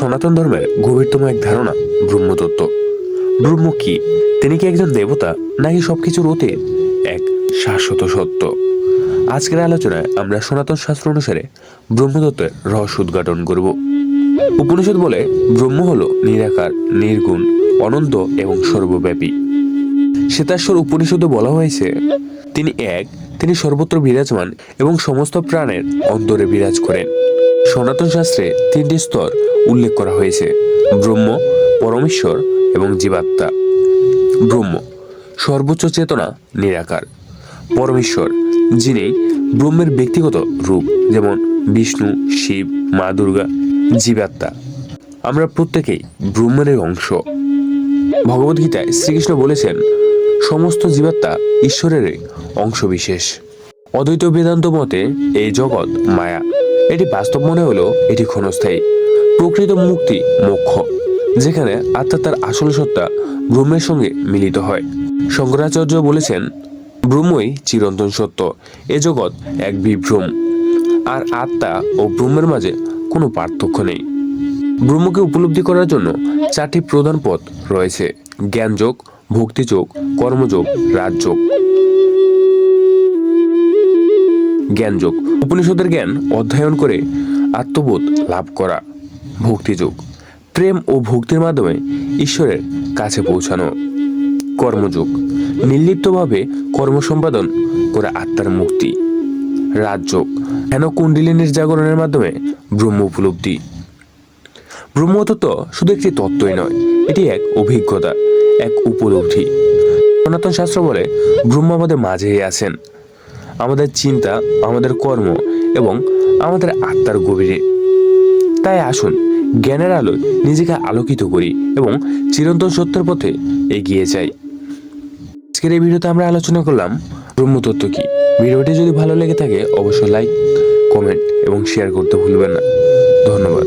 সনাতন ধর্মের গভীরতম এক ধারণা, ব্রহ্মতত্ত্ব। ব্রহ্ম কি? তিনি কি একজন দেবতা, নাকি সবকিছুর অতীত এক শাশ্বত সত্য? আজকের আলোচনায় আমরা সনাতন শাস্ত্র অনুসারে ব্রহ্মতত্ত্বের রহস্য উদ্ঘাটন করব। উপনিষদ বলে, ব্রহ্ম হল নিরাকার, নির্গুণ, অনন্ত এবং সর্বব্যাপী। শ্বেতাশ্বর উপনিষদে বলা হয়েছে, তিনি এক, তিনি সর্বত্র বিরাজমান এবং সমস্ত প্রাণের অন্তরে বিরাজ করেন। সনাতন শাস্ত্রে তিনটি স্তর উল্লেখ করা হয়েছে, ব্রহ্ম, পরমেশ্বর এবং জীবাত্মা। ব্রহ্ম, সর্বোচ্চ চেতনা, নিরাকার। পরমেশ্বর, যিনি ব্রহ্মের ব্যক্তিগত রূপ, যেমন বিষ্ণু, শিব, মা দুর্গা, জীবাত্মা। আমরা প্রত্যেকেই ব্রহ্মের অংশ। ভগবদ্গীতায় শ্রীকৃষ্ণ বলেছেন, সমস্ত জীবাত্মা ঈশ্বরের অংশবিশেষ। অদ্বৈত বেদান্ত মতে এই জগৎ মায়া। এটি বাস্তব মনে হলেও এটি ক্ষণস্থায়ী। প্রকৃত মুক্তি মোক্ষ, যেখানে আত্মা তার আসল সত্তা ব্রহ্মের সঙ্গে মিলিত হয়। শঙ্করাচার্য বলেছেন, ব্রহ্মই চিরন্তন সত্য, এ জগৎ এক বিভ্রম, আর আত্মা ও ব্রহ্মের মাঝে কোনো পার্থক্য নেই। ব্রহ্মকে উপলব্ধি করার জন্য চারটি প্রধান পথ রয়েছে, জ্ঞানযোগ, ভক্তিযোগ, কর্মযোগ, রাজযোগ। জ্ঞানযোগ। উপনিষদের জ্ঞান অধ্যয়ন করে আত্মবোধ লাভ করা ভক্তিযোগ। প্রেম ও ভক্তির মাধ্যমে ঈশ্বরের কাছে পৌঁছানো কর্মযোগ। নির্লিপ্তভাবে কর্ম সম্পাদন করে আত্মার মুক্তি। রাজযোগ, হেন কুণ্ডলিনীর জাগরণের মাধ্যমে ব্রহ্ম উপলব্ধি। ব্রহ্মতত্ত্ব শুধু একটি তত্ত্বই নয়, এটি এক অভিজ্ঞতা, এক উপলব্ধি। সনাতন শাস্ত্র বলে ব্রহ্ম আমাদের মাঝেই আছেন আমাদের চিন্তা, আমাদের কর্ম এবং আমাদের আত্মার গভীরে। তাই আসুন, জ্ঞানের আলোয় নিজেকে আলোকিত করি এবং চিরন্তন সত্যের পথে এগিয়ে যাই। আজকের এই ভিডিওতে আমরা আলোচনা করলাম ব্রহ্মতত্ত্ব কি। ভিডিওটি যদি ভালো লেগে থাকে, অবশ্যই লাইক, কমেন্ট এবং শেয়ার করতে ভুলবেন না। ধন্যবাদ।